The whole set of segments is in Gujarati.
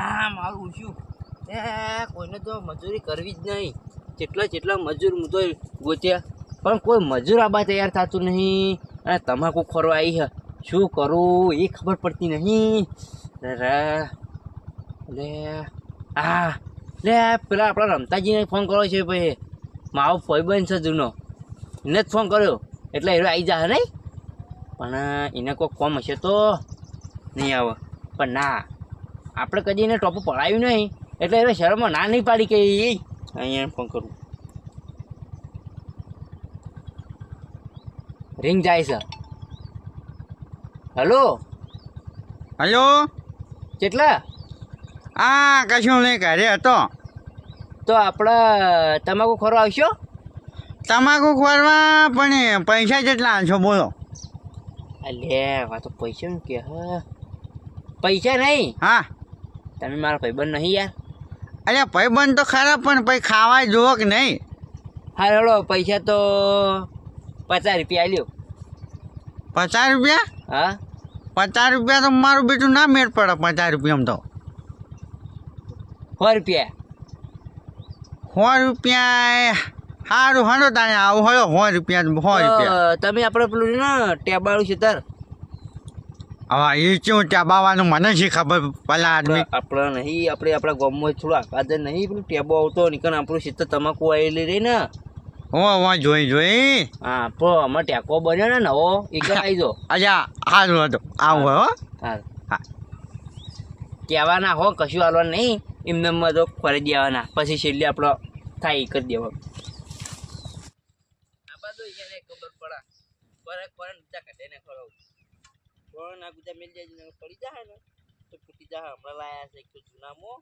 આ મારું ઊંચું એ, કોઈને તો મજૂરી કરવી જ નહીં. જેટલા જેટલા મજૂર હું તો ગોત્યા. પણ કોઈ મજૂર આબા તૈયાર થતું નહીં. અને તમાકુ ખોરવા આવી છે શું કરું? એ ખબર પડતી નહીં. લે આ. લે, પેલા આપણા રમતાજીને ફોન કર્યો છે ભાઈ. મારો ફોઈબન છે જૂનો. એને જ ફોન કર્યો. એટલે એ આવી જાય નહીં? પણ, એને કોઈ કોમ હશે તો નહીં આવે. પણ ના. આપણે કદી એને ટોપ પડાવ્યું નહીં. એટલે એને શરમમાં ના નહીં પાડી કે એ અહીંયા ફોન કરું. રિંગ જાય છે. હલો હલો કેટલા? આ કશું નહીં ઘરે હતો. તો આપણે તમાકુ ખોરો આવશો? તમાકુ ખોરવા પણ પૈસા જેટલા આલશો બોલો. અલે વાત તો પૈસા નું કે હા. પૈસા નહીં? હા. તમે મારા ભાઈબંધ નહીં યાર? અરે ભાઈબંધ તો ખરા પણ પછી ખાવા જુઓ કે નહીં? હા હેડો પૈસા તો પચાસ રૂપિયા લ્યો પચાસ રૂપિયા? હા. પચાસ રૂપિયા તો મારું બેટું ના મેળ પડે પચાસ રૂપિયામાં તો. સો રૂપિયા. સો રૂપિયા સારું હાલો તારે આવું હોય સો રૂપિયા સો રૂપિયા. તમે આપણે પેલું ને ટેબાળું છે તાર. હવે એ શું ચાબાવાનું મને શી ખબર પેલા આદમી આપણે નહીં આપણે આપણા ગામમાં થોડું આકાદે નહીં પેલું ટેબો આવતો નીકળ આપણું શીત તમાકુ આવેલી રહી ને. હો હો જોઈ જોઈ? હા પણ અમારે ટેકો બન્યો ને નવો એક આવીજો અચ્છા સારું હતો આવું હો. હા. હા. કહેવાના હો કશું હાલવાનું નહીં એમને તો ફરી દેવાના. પછી છેલ્લે આપણો થાય એક જ દેવાનો આ બધું ખબર પડા. ફરક ફરક બીજા કાઢે ને ખરો ના બીજા મેલ જાય પડી જાય ને, તો ફૂટી જાય હમણાં લાયા છે એક તો જૂનામાં,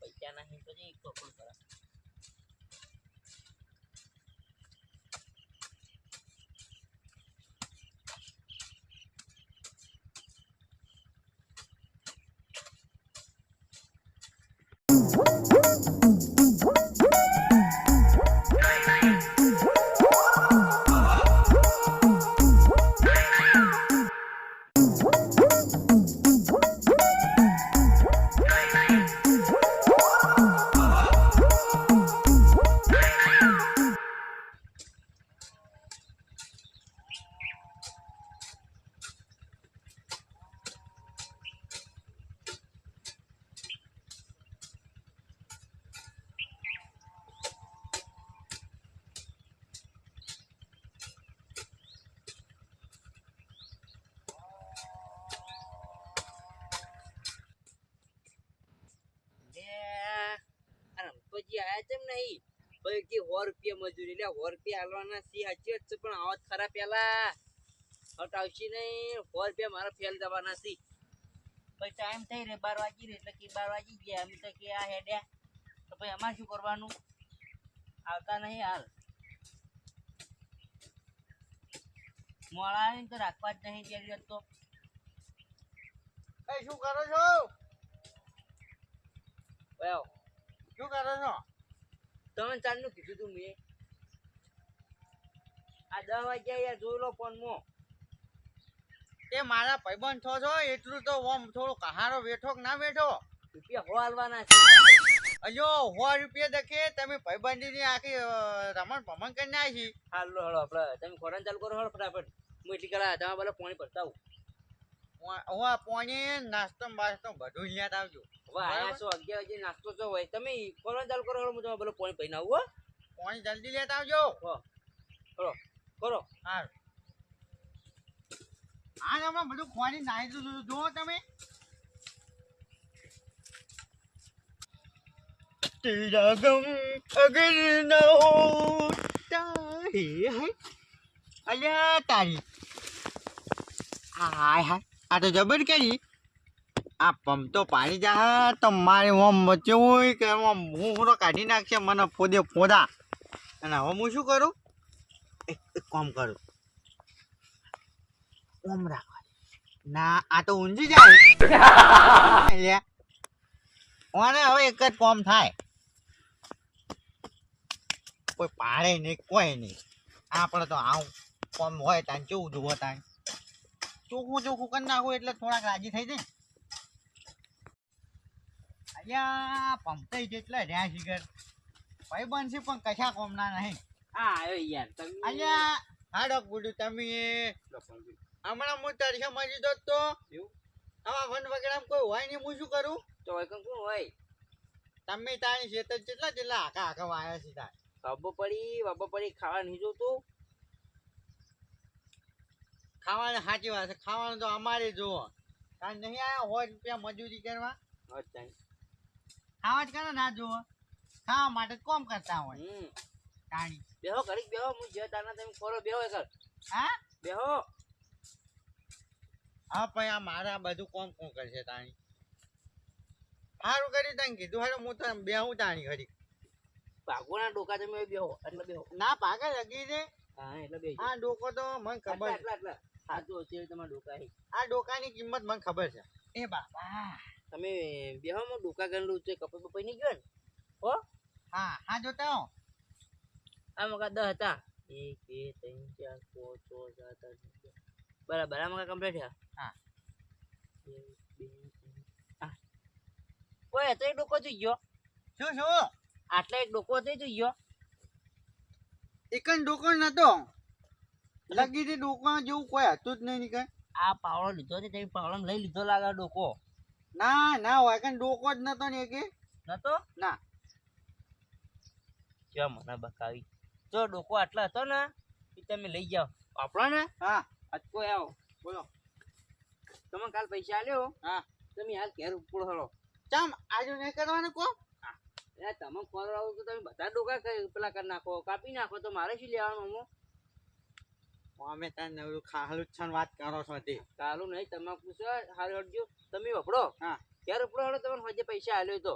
પૈસા નાખી પછી ખબર પડે. આ આયા તેમ નહીં. ભાઈ કે સો રૂપિયા મજૂરી. લે સો રૂપિયા હાલવાના સી સાચી વાત છે પણ આવાજ ખરા પેલા. હટ આવશે નહીં. સો રૂપિયા મારા ફેલ દેવાના સી ભાઈ ટાઈમ થઈ રે બાર વાગી રે એટલે કે બાર વાગી ગયા. અમે તો કે આ હેડ્યા. તો પછી એમાં શું કરવાનું? આવતા નહીં હાલ. મોડા તો રાખવા જ નહીં જરૂરિયાત તો. શું કરો છો? well, શું કરો છો? તમે ચાલનું કીધું તું મેં. આ દસ વાગ્યા યાર જોઈ લો ફોનમાં એ મારા ભાઈબંધ છો છો એટલું તો ઓમ થોડો કહારો બેઠો કે ના બેઠો? રૂપિયા હો હાલવાના છે. અજો હો રૂપિયા દેખે તમે ભાઈબંધીની આખી રમણ ભમણ કરી આવી હાલો હળો આપણે તમે ખોરાન ચાલુ કરો હળો ફટાફટ. હું એટલી કરા તમે પેલા પાણી ભરતા હું આ પોણી નાસ્તો બાસ્તો બધું જ આવજો. આયા છો અગિયાર વાગે નાસ્તો જો હોય તમે ચાલુ કરો હું તમે પાણી આવું પોણી જલ્દી લેતા આવજો. હો. કરો. હા હમણાં બધું ખોરી દીધું જુઓ તમે. તેરા ગમ અગર ન હોતા હે હે. અલ્યા તારી. હાય હાય. આ તો જબર કરી. આ પંપ તો પાણી જા તો મારે ઓમ કેવું કે ઓમ હું કાઢી નાખશે, મને ફોદે ફોદા. અને હવે હું શું કરું? એક કામ કરું. ઓમ રાખવા ના, આ તો ઊંઝી જાય અને હવે એક જ કામ થાય. કોઈ પાડે નહીં, કોઈ નહીં. આપણે તો આવું કોમ હોય તાન કેવું જુઓ તાન. ચોખ્ખું ચોખ્ખું કરી નાખું એટલે થોડાક રાજી થઈ જાય. અહીંયા પંપતાઈ જેટલા રહ્યા શિખર ભાઈ બનશે પણ કશા કોમના નહીં. હા આવ્યો યાર તમે અહીંયા ગુડું તમે હમણાં હું તરસે દો તો? આવા વન કોઈ હોય નહીં હું શું કરું? તો હોય હોય? તમે તારી ખેતર કેટલા કેટલા આખા આખા વાયા છે તાર. ખબર પડી બાબા પડી ખાવા નહીં જોતું. ખાવાનું સાચી વાત છે ખાવાનું તો અમારે જોવો. કારણ નહીં આયા હોય રૂપિયા મજૂરી કરવા? ખાવા જ કરો ના જુઓ. ખાવા માટે કોમ કરતા હોય. તાણી. બેહો ઘડીક બેહો હું જે દાના તમે ખોરો બેહો એકર હા? બેહો. હા પણ આ મારા બધું કોમ કોમ કરશે તાણી? સારું કર્યું તને કીધું. હારું હું તને બેહું તાણી ઘડીક. ભાગવાના ડોકા તમે બેહો એટલે બેહો. ના પાકે લગી છે. હા એટલે બેહો આ ડોકો તો મને ખબર આટલા આટલા આટલા. છે તમારા ડોકા આ ડોકાની કિંમત મને ખબર છે. એ બાપા. તમે બેહો ડોકા ગણલું છે કપાઈ બપાઈ નહીં ગયો ને? હો? હા હા જોતા હો. આ મકા દસ હતા. એક બે ત્રણ ચાર પાંચ છ સાત આઠ બરાબર આ મકા કમ્પ્લીટ થયા? હા. ઓય તો એક ડોકો થઈ ગયો. શું શું? આટલા એક ડોકો થઈ જઈ ગયો. જ ડોકો નતો. લગી ડોકો જેવું કોઈ હતું જ નહીં નીકળ આ પાવડો લીધો છે તે પાવડો લઈ લીધો લાગે ડોકો. ના ના હોય કે ડોકો જ નતો ને કે. નતો? ના. ક્યાં મને બકાવી જો ડોકો આટલા હતો ને એ તમે લઈ જાઓ. આપણા ને. હા. કોઈ આવો. બોલો. તમે કાલ પૈસા આલ્યો? હા. તમે હાલ ઘેર ઉપર હળો. ચમ આજે નહીં કરવાનું કો? તમે ફોન આવો તો તમે બધા ડોકા પેલા કરી નાખો કાપી નાખો તો મારે શું લેવાનું અમો અમે તને નવરું ખાલું છન વાત કરો છો તે. કાલું નહીં તમાકુ છે હારું હડજો તમે વપડો હા. ક્યારે ઉપડો હળો તમે હજે પૈસા આલ્યો તો.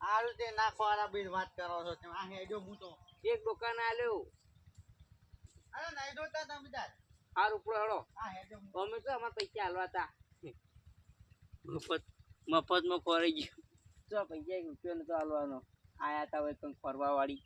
હાલ તે નાખો વાળા બી વાત કરો છો તમે. આ હેડો હું તો. એક દુકાન આલ્યો. અરે નહીં જોતા તમે તાર. હાલ ઉપડો હળો આ હેડો અમે તો અમાર પૈસા હાલવા હતા મફત મફતમાં ખોરાઈ ગયો. તો પૈસા એક રૂપિયો નતો હાલવાનો આયા તા હોય કંઈક ફરવા વાળી